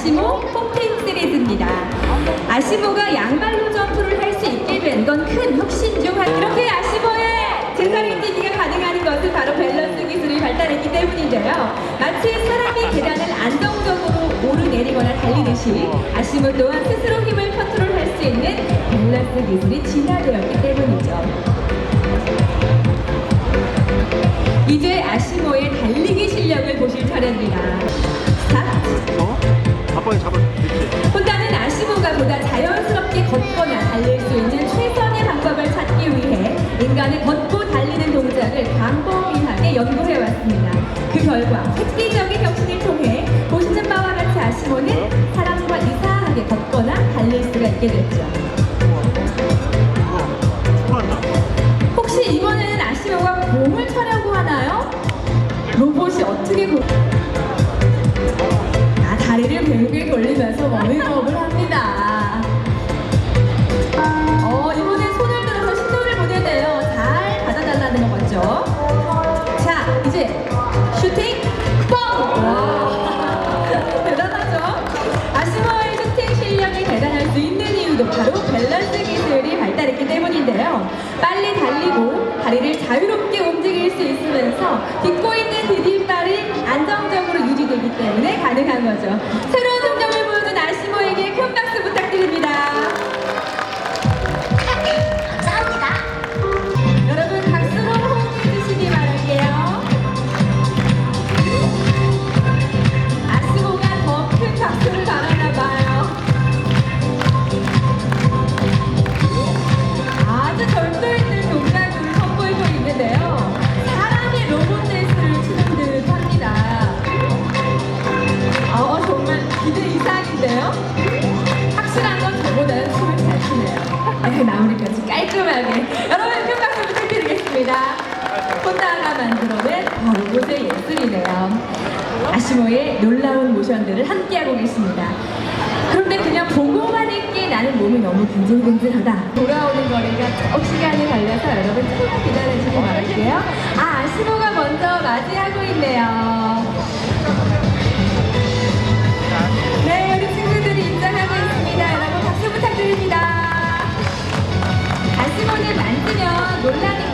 아시모 포팅 시리즈입니다. 아시모가 양발로 점프를 할 수 있게 된 건 큰 혁신 중 하나. 이렇게 아시모의 제자리 뛰기가 가능한 것은 바로 밸런스 기술이 발달했기 때문인데요. 마치 사람이 계단을 안정적으로 오르내리거나 달리듯이 아시모 또한 스스로 힘을 컨트롤할 수 있는 밸런스 기술이 진화되었기 때문이죠. 이제 아시모의 달리기 실력을 보실 차례입니다. 왔습니다. 그 결과 획기적인 혁신을 통해 보시는 바와 같이 아시모는 사람과 유사하게 걷거나 달릴 수가 있게 됐죠. 혹시 이번에는 아시모가 공을 차려고 하나요? 로봇이 어떻게 공... 아, 다리를 뱅뱅 돌리면서 워밍업을 밸런스 기술이 발달했기 때문인데요. 빨리 달리고 다리를 자유롭게 움직일 수 있으면서 딛고 있는 디딤발이 안정적으로 유지되기 때문에 가능한 거죠. 새로운 동작을 아시모의 놀라운 모션들을 함께하고 계십니다. 그런데 그냥 보고만 있기에 나는 몸이 너무 근질근질하다. 돌아오는 거리가 쭉 시간이 걸려서 여러분 조금 기다려주시기 바랄게요. 아, 아시모가 먼저 맞이하고 있네요. 네, 우리 친구들이 입장하고 있습니다. 여러분 박수 부탁드립니다. 아시모를 만지면 놀라니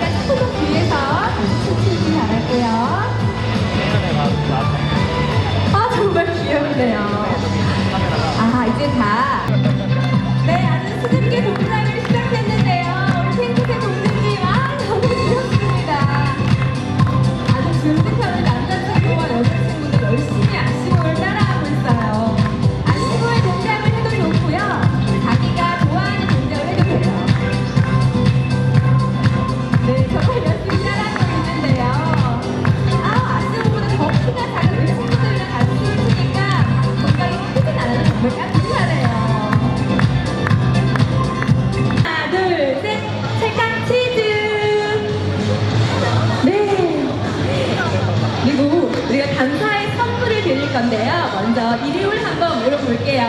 건데요. 먼저 이름을 한번 물어볼게요.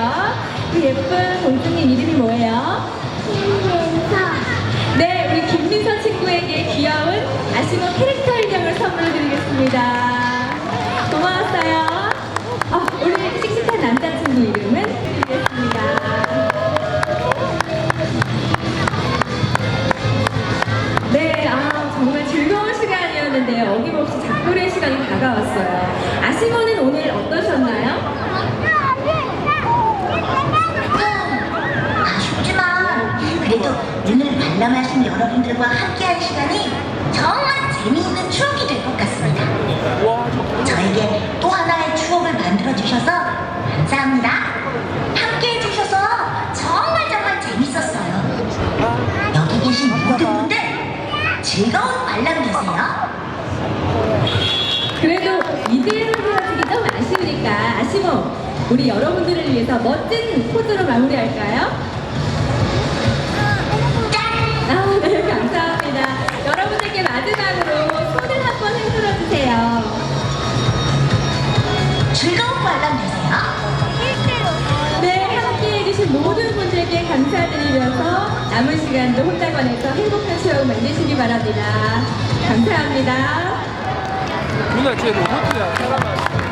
그 예쁜 공주님 이름이 뭐예요? 네, 우리 김민서 친구에게 귀여운 아시모 캐릭터 인형을 선물로 드리겠습니다. 고마웠어요. 어, 우리 씩씩한 남자친구 이름은 드리겠습니다. 네, 아, 정말 즐거운 시간이었는데요. 어김없이 작별의 시간이 다가왔어요. 아시모는 오늘 어떠셨나요? 아쉽지만 그래도 오늘 관람하신 여러분들과 함께한 시간이 정말 재미있는 추억이 될 것 같습니다. 저에게 또 하나의 추억을 만들어 주셔서 감사합니다. 함께해 주셔서 정말 정말 재밌었어요. 여기 계신 모든 분들 즐거운 관람 되세요. 그래도 이대로 헤어지기 좀 아쉬우니까 아시모 우리 여러분들을 위해서 멋진 포즈로 마무리할까요? 아, 네, 감사합니다. 여러분들께 마지막으로 손을 한번 흔들어 주세요. 즐거운 관람 되세요. 네, 함께 해주신 모든 분들께 감사드리면서 남은 시간도 혼자관에서 행복한 추억 만드시기 바랍니다. 감사합니다. 누나 쟤 로봇이야